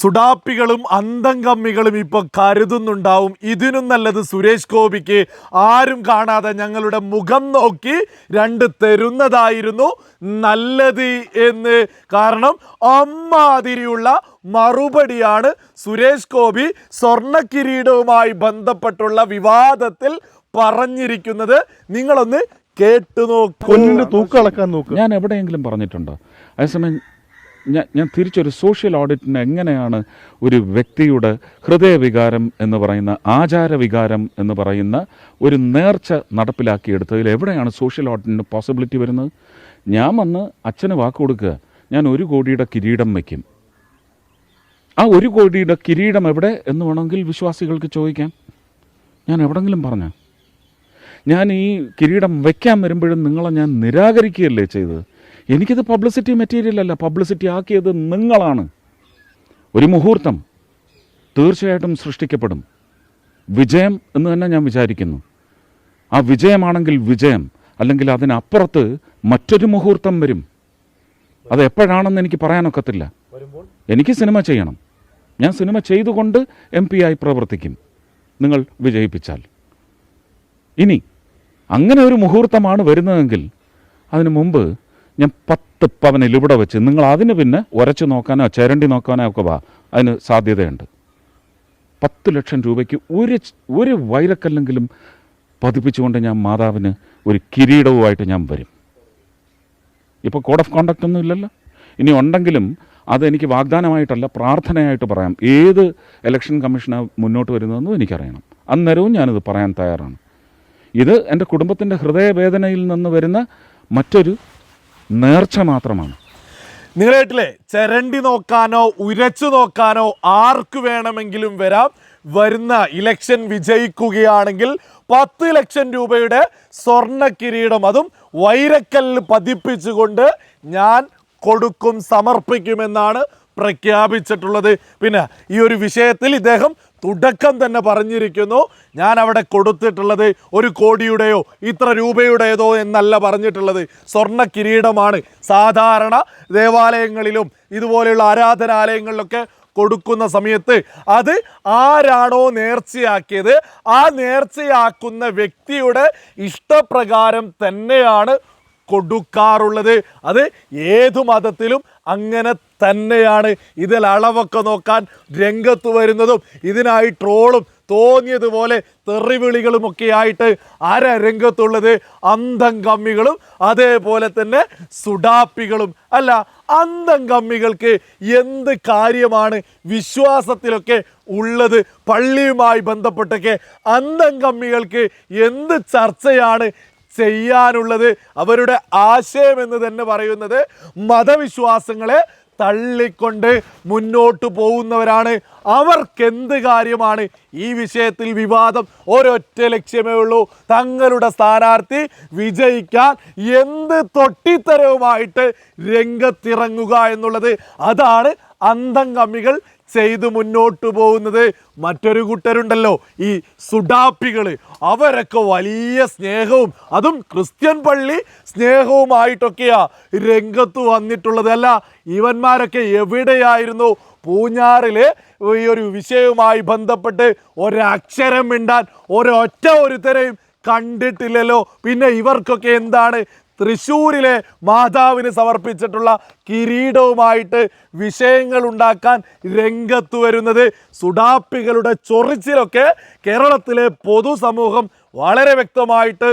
സുഡാപ്പികളും അന്തംകമ്മികളും ഇപ്പൊ കരുതുന്നുണ്ടാവും. ഇതിനും നല്ലത് സുരേഷ് ഗോപിക്ക് ആരും കാണാതെ ഞങ്ങളുടെ മുഖം നോക്കി രണ്ട് തരുന്നതായിരുന്നു നല്ലത് എന്ന്. കാരണം അമ്മാതിരിയുള്ള മറുപടിയാണ് സുരേഷ് ഗോപി സ്വർണക്കിരീടവുമായി ബന്ധപ്പെട്ടുള്ള വിവാദത്തിൽ പറഞ്ഞിരിക്കുന്നത്. നിങ്ങളൊന്ന് കേട്ടു നോക്കൂ. തൂക്കളക്കാൻ നോക്കൂ. ഞാൻ എവിടെയെങ്കിലും പറഞ്ഞിട്ടുണ്ടോ? അതേസമയം ഞാൻ ഞാൻ തിരിച്ചൊരു സോഷ്യൽ ഓഡിറ്റിന് എങ്ങനെയാണ് ഒരു വ്യക്തിയുടെ ഹൃദയവികാരം എന്ന് പറയുന്ന ആചാരവികാരം എന്ന് പറയുന്ന ഒരു നേർച്ച നടപ്പിലാക്കിയെടുത്തതിൽ എവിടെയാണ് സോഷ്യൽ ഓഡിറ്റിന് പോസിബിലിറ്റി വരുന്നത്? ഞാൻ വന്ന് അച്ഛന് വാക്ക് കൊടുക്കുക ഞാൻ ഒരു കോടിയുടെ കിരീടം വയ്ക്കും. ആ ഒരു കോടിയുടെ കിരീടം എവിടെ എന്ന് വേണമെങ്കിൽ വിശ്വാസികൾക്ക് ചോദിക്കാം. ഞാൻ എവിടെങ്കിലും പറഞ്ഞ. ഞാൻ ഈ കിരീടം വയ്ക്കാൻ വരുമ്പോഴും നിങ്ങളെ ഞാൻ നിരാകരിക്കുകയല്ലേ ചെയ്തത്? എനിക്കിത് പബ്ലിസിറ്റി മെറ്റീരിയൽ അല്ല. പബ്ലിസിറ്റി ആക്കിയത് നിങ്ങളാണ്. ഒരു മുഹൂർത്തം തീർച്ചയായിട്ടും സൃഷ്ടിക്കപ്പെടും. വിജയം എന്ന് തന്നെ ഞാൻ വിചാരിക്കുന്നു. ആ വിജയമാണെങ്കിൽ വിജയം അല്ലെങ്കിൽ അതിനപ്പുറത്ത് മറ്റൊരു മുഹൂർത്തം വരും. അത് എപ്പോഴാണെന്ന് എനിക്ക് പറയാനൊക്കത്തില്ല. എനിക്ക് സിനിമ ചെയ്യണം. ഞാൻ സിനിമ ചെയ്തുകൊണ്ട് എം പി ആയി പ്രവർത്തിക്കും. നിങ്ങൾ വിജയിപ്പിച്ചാൽ. ഇനി അങ്ങനെ ഒരു മുഹൂർത്തമാണ് വരുന്നതെങ്കിൽ അതിനു മുമ്പ് ഞാൻ പത്ത് പവനിൽ ഇവിടെ വെച്ച് നിങ്ങൾ അതിന് പിന്നെ ഉരച്ചു നോക്കാനോ ചിരണ്ടി നോക്കാനോ ഒക്കെ വാ. അതിന് സാധ്യതയുണ്ട്. പത്ത് ലക്ഷം രൂപയ്ക്ക് ഒരു ഒരു വൈരക്കല്ലെങ്കിലും പതിപ്പിച്ചുകൊണ്ട് ഞാൻ മാതാവിന് ഒരു കിരീടവുമായിട്ട് ഞാൻ വരും. ഇപ്പോൾ കോഡ് ഓഫ് കോണ്ടക്റ്റ് ഒന്നും ഇല്ലല്ലോ. ഇനി ഉണ്ടെങ്കിലും അതെനിക്ക് വാഗ്ദാനമായിട്ടല്ല പ്രാർത്ഥനയായിട്ട് പറയാം. ഏത് ഇലക്ഷൻ കമ്മീഷനാണ് മുന്നോട്ട് വരുന്നതെന്നും എനിക്കറിയണം. അന്നേരവും ഞാനിത് പറയാൻ തയ്യാറാണ്. ഇത് എന്റെ കുടുംബത്തിന്റെ ഹൃദയവേദനയിൽ നിന്ന് വരുന്ന മറ്റൊരു നേർച്ച മാത്രമാണ്. നിങ്ങൾ കേട്ടില്ലേ ചരണ്ടി നോക്കാനോ ഉരച്ചു നോക്കാനോ ആർക്ക് വേണമെങ്കിലും വരാം. വരുന്ന ഇലക്ഷൻ വിജയിക്കുകയാണെങ്കിൽ പത്ത് ലക്ഷം രൂപയുടെ സ്വർണ കിരീടം അതും വൈരക്കല്ല് പതിപ്പിച്ചുകൊണ്ട് ഞാൻ കൊടുക്കും സമർപ്പിക്കുമെന്നാണ് പ്രഖ്യാപിച്ചിട്ടുള്ളത്. പിന്നെ ഈ ഒരു വിഷയത്തിൽ ഇദ്ദേഹം തുടക്കം തന്നെ പറഞ്ഞിരിക്കുന്നു. ഞാൻ അവിടെ കൊടുത്തിട്ടുള്ളത് ഒരു കോടിയുടെയോ ഇത്ര രൂപയുടേതോ എന്നല്ല പറഞ്ഞിട്ടുള്ളത്. സ്വർണ കിരീടമാണ്. സാധാരണ ദേവാലയങ്ങളിലും ഇതുപോലെയുള്ള ആരാധനാലയങ്ങളിലൊക്കെ കൊടുക്കുന്ന സമയത്ത് അത് ആരാണോ നേർച്ചയാക്കിയത്. ആ നേർച്ചയാക്കുന്ന വ്യക്തിയുടെ ഇഷ്ടപ്രകാരം തന്നെയാണ് കൊടുക്കാറുള്ളത്. അത് ഏതു മതത്തിലും അങ്ങനെ തന്നെയാണ് ഇതിൽ അളവൊക്കെ നോക്കാൻ രംഗത്ത് വരുന്നതും ഇതിനായി ട്രോളും തോന്നിയതുപോലെ തെറിവിളികളും ഒക്കെ ആയിട്ട് അര രംഗത്തുള്ളത് അന്തം കമ്മികളും അതേപോലെ തന്നെ സുഡാപ്പികളും. അല്ല അന്തം കമ്മികൾക്ക് എന്ത് കാര്യമാണ് വിശ്വാസത്തിലൊക്കെ ഉള്ളത്? പള്ളിയുമായി ബന്ധപ്പെട്ടൊക്കെ അന്തം കമ്മികൾക്ക് എന്ത് ചർച്ചയാണ് ചെയ്യാനുള്ളത്? അവരുടെ ആശയം എന്ന് തന്നെ പറയുന്നത് മതവിശ്വാസങ്ങളെ തള്ളിക്കൊണ്ട് മുന്നോട്ട് പോകുന്നവരാണ്. അവർക്കെന്ത് കാര്യമാണ് ഈ വിഷയത്തിൽ വിവാദം? ഒരൊറ്റ ലക്ഷ്യമേ ഉള്ളൂ. തങ്ങളുടെ സ്ഥാനാർത്ഥി വിജയിക്കാൻ എന്ത് തൊട്ടിത്തരവുമായിട്ട് രംഗത്തിറങ്ങുക എന്നുള്ളത്. അതാണ് അന്തം കമ്മികൾ ചെയ്ത് മുന്നോട്ട് പോകുന്നത് മറ്റൊരു കൂട്ടരുണ്ടല്ലോ ഈ സുഡാപ്പികൾ അവരൊക്കെ വലിയ സ്നേഹവും അതും ക്രിസ്ത്യൻ പള്ളി സ്നേഹവുമായിട്ടൊക്കെയാ രംഗത്ത് വന്നിട്ടുള്ളത്. അല്ല ഇവന്മാരൊക്കെ എവിടെയായിരുന്നു? പൂഞ്ഞാറിൽ ഈ ഒരു വിഷയവുമായി ബന്ധപ്പെട്ട് ഒരക്ഷരം മിണ്ടാൻ ഒരൊറ്റ ഒരുത്തരെയും കണ്ടിട്ടില്ലല്ലോ. പിന്നെ ഇവർക്കൊക്കെ എന്താണ് തൃശ്ശൂരിലെ മാതാവിന് സമർപ്പിച്ചിട്ടുള്ള കിരീടവുമായിട്ട് വിഷയങ്ങൾ ഉണ്ടാക്കാൻ രംഗത്ത് വരുന്നത് സുഡാപ്പികളുടെ ചൊറിച്ചിലൊക്കെ കേരളത്തിലെ പൊതുസമൂഹം വളരെ വ്യക്തമായിട്ട്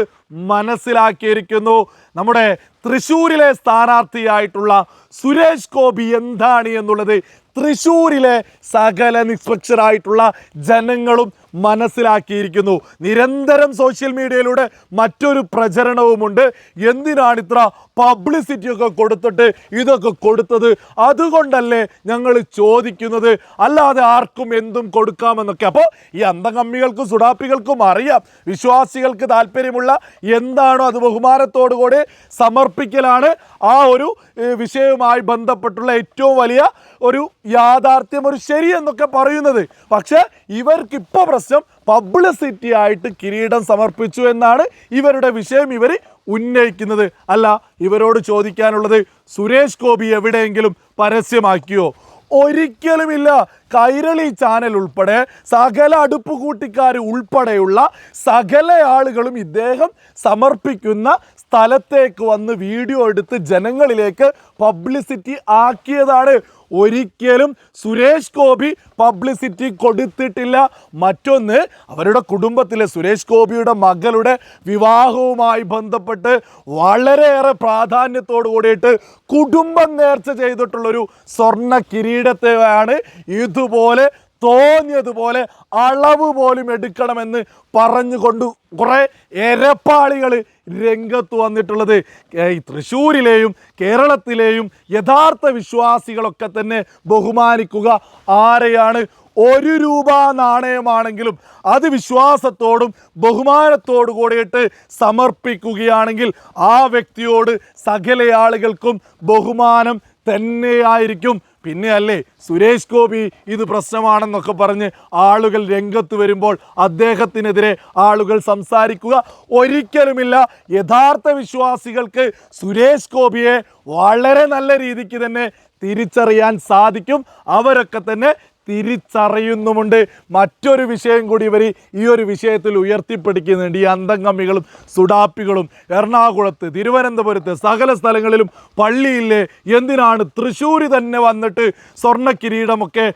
മനസ്സിലാക്കിയിരിക്കുന്നു. നമ്മുടെ തൃശ്ശൂരിലെ സ്ഥാനാർത്ഥിയായിട്ടുള്ള സുരേഷ് ഗോപി എന്താണ് എന്നുള്ളത് തൃശ്ശൂരിലെ സകല നിഷ്പക്ഷരായിട്ടുള്ള ജനങ്ങളും മനസ്സിലാക്കിയിരിക്കുന്നു. നിരന്തരം സോഷ്യൽ മീഡിയയിലൂടെ മറ്റൊരു പ്രചരണവുമുണ്ട്. എന്തിനാണ് ഇത്ര പബ്ലിസിറ്റിയൊക്കെ കൊടുത്തിട്ട് ഇതൊക്കെ കൊടുത്തത്? അതുകൊണ്ടല്ലേ ഞങ്ങൾ ചോദിക്കുന്നത്. അല്ലാതെ ആർക്കും എന്തും കൊടുക്കാമെന്നൊക്കെ. അപ്പോൾ ഈ അന്തകമ്മികൾക്കും സുഡാപ്പികൾക്കും അറിയാം. വിശ്വാസികൾക്ക് താല്പര്യമുള്ള എന്താണോ അത് ബഹുമാനത്തോടുകൂടി സമർപ്പിക്കലാണ്. ആ ഒരു വിഷയവുമായി ബന്ധപ്പെട്ടുള്ള ഏറ്റവും വലിയ ഒരു യാഥാർത്ഥ്യം ഒരു ശരി എന്നൊക്കെ പറയുന്നത്. പക്ഷേ ഇവർക്ക് ഇപ്പോൾ പ്രശ്നം പബ്ലിസിറ്റി ആയിട്ട് കിരീടം സമർപ്പിച്ചു എന്നാണ് ഇവരുടെ വിഷയം ഇവർ ഉന്നയിക്കുന്നത്. അല്ല ഇവരോട് ചോദിക്കാനുള്ളത് സുരേഷ് ഗോപി എവിടെയെങ്കിലും പരസ്യമാക്കിയോ? ഒരിക്കലുമില്ല. കൈരളി ചാനൽ ഉൾപ്പെടെ സകല അടുപ്പ് കൂട്ടിക്കാർ ഉൾപ്പെടെയുള്ള സകല ആളുകളും ഇദ്ദേഹം സമർപ്പിക്കുന്ന സ്ഥലത്തേക്ക് വന്ന് വീഡിയോ എടുത്ത് ജനങ്ങളിലേക്ക് പബ്ലിസിറ്റി ആക്കിയതാണ്. ഒരിക്കലും സുരേഷ് ഗോപി പബ്ലിസിറ്റി കൊടുത്തിട്ടില്ല. മറ്റൊന്ന് അവരുടെ കുടുംബത്തിലെ സുരേഷ് ഗോപിയുടെ മകളുടെ വിവാഹവുമായി ബന്ധപ്പെട്ട് വളരെയേറെ പ്രാധാന്യത്തോടു കൂടിയിട്ട് കുടുംബം നേർച്ച ചെയ്തിട്ടുള്ളൊരു സ്വർണ കിരീടത്തെയാണ് ഇതുപോലെ തോന്നിയതുപോലെ അളവ് പോലും എടുക്കണമെന്ന് പറഞ്ഞുകൊണ്ട് കുറേ എരപ്പാളികൾ രംഗത്ത് വന്നിട്ടുള്ളത്. ഈ തൃശ്ശൂരിലെയും കേരളത്തിലെയും യഥാർത്ഥ വിശ്വാസികളൊക്കെ തന്നെ ബഹുമാനിക്കുക ആരെയാണ്? ഒരു രൂപ നാണയമാണെങ്കിലും അത് വിശ്വാസത്തോടും ബഹുമാനത്തോടു കൂടിയിട്ട് സമർപ്പിക്കുകയാണെങ്കിൽ ആ വ്യക്തിയോട് സകല ആളുകൾക്കും ബഹുമാനം തന്നെയായിരിക്കും. പിന്നെ അല്ലേ സുരേഷ് ഗോപി ഇത് പ്രശ്നമാണെന്നൊക്കെ പറഞ്ഞ് ആളുകൾ രംഗത്ത് വരുമ്പോൾ അദ്ദേഹത്തിനെതിരെ ആളുകൾ സംസാരിക്കുക ഒരിക്കലുമില്ല. യഥാർത്ഥ വിശ്വാസികൾക്ക് സുരേഷ് ഗോപിയെ വളരെ നല്ല രീതിക്ക് തന്നെ തിരിച്ചറിയാൻ സാധിക്കും. അവരൊക്കെ തന്നെ തിരിച്ചറിയുന്നുമുണ്ട്. മറ്റൊരു വിഷയം കൂടി ഇവർ ഈ ഒരു വിഷയത്തിൽ ഉയർത്തിപ്പിടിക്കുന്നുണ്ട്. ഈ അന്തംഗമ്മികളും സുഡാപ്പികളും എറണാകുളത്ത് തിരുവനന്തപുരത്ത് സകല സ്ഥലങ്ങളിലും പള്ളിയില്ലേ എന്തിനാണ് തൃശ്ശൂർ തന്നെ വന്നിട്ട് സ്വർണ കിരീടമൊക്കെ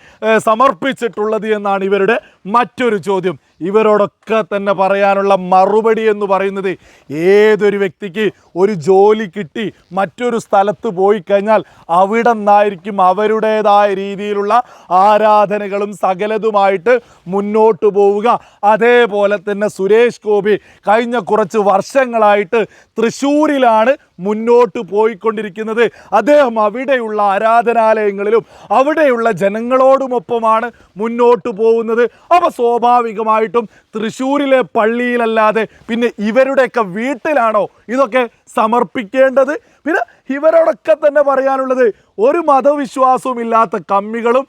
സമർപ്പിച്ചിട്ടുള്ളത് എന്നാണ് ഇവരുടെ മറ്റൊരു ചോദ്യം. ഇവരോടൊക്കെ തന്നെ പറയാനുള്ള മറുപടി എന്ന് പറയുന്നത് ഏതൊരു വ്യക്തിക്ക് ഒരു ജോലി കിട്ടി മറ്റൊരു സ്ഥലത്ത് പോയി കഴിഞ്ഞാൽ അവിടെ നിന്നായിരിക്കും അവരുടേതായ രീതിയിലുള്ള ആരാധനകളും സകലതുമായിട്ട് മുന്നോട്ട് പോവുക. അതേപോലെ തന്നെ സുരേഷ് ഗോപി കഴിഞ്ഞ കുറച്ച് വർഷങ്ങളായിട്ട് തൃശ്ശൂരിലാണ് മുന്നോട്ട് പോയിക്കൊണ്ടിരിക്കുന്നത്. അദ്ദേഹം അവിടെയുള്ള ആരാധനാലയങ്ങളിലും അവിടെയുള്ള ജനങ്ങളോടുമൊപ്പമാണ് മുന്നോട്ട് പോകുന്നത്. അപ്പോൾ സ്വാഭാവികമായിട്ടും തൃശ്ശൂരിലെ പള്ളിയിലല്ലാതെ പിന്നെ ഇവരുടെയൊക്കെ വീട്ടിലാണോ? ഇതൊക്കെ സമർപ്പിക്കേണ്ടത്. പിന്നെ ഇവരോടൊക്കെ തന്നെ പറയാനുള്ളത് ഒരു മതവിശ്വാസവും ഇല്ലാത്ത കമ്മികളും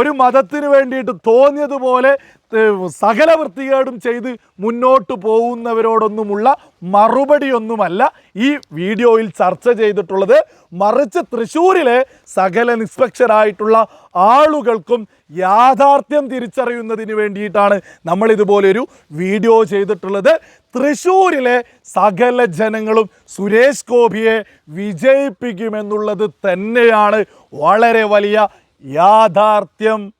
ഒരു മതത്തിന് വേണ്ടിയിട്ട് തോന്നിയതുപോലെ സകല വൃത്തികേടും ചെയ്ത് മുന്നോട്ട് പോകുന്നവരോടൊന്നുമുള്ള മറുപടിയൊന്നുമല്ല ഈ വീഡിയോയിൽ ചർച്ച ചെയ്തിട്ടുള്ളത്. മറിച്ച് തൃശ്ശൂരിലെ സകല നിഷ്പക്ഷരായിട്ടുള്ള ആളുകൾക്കും യാഥാർത്ഥ്യം തിരിച്ചറിയുന്നതിന് വേണ്ടിയിട്ടാണ് നമ്മൾ ഇതുപോലൊരു വീഡിയോ ചെയ്തിട്ടുള്ളത്. തൃശ്ശൂരിലെ സകല ജനങ്ങളും സുരേഷ് ഗോപിയെ വിജയിപ്പിക്കുമെന്നുള്ളത് തന്നെയാണ് വളരെ വലിയ യാഥാർത്ഥ്യം.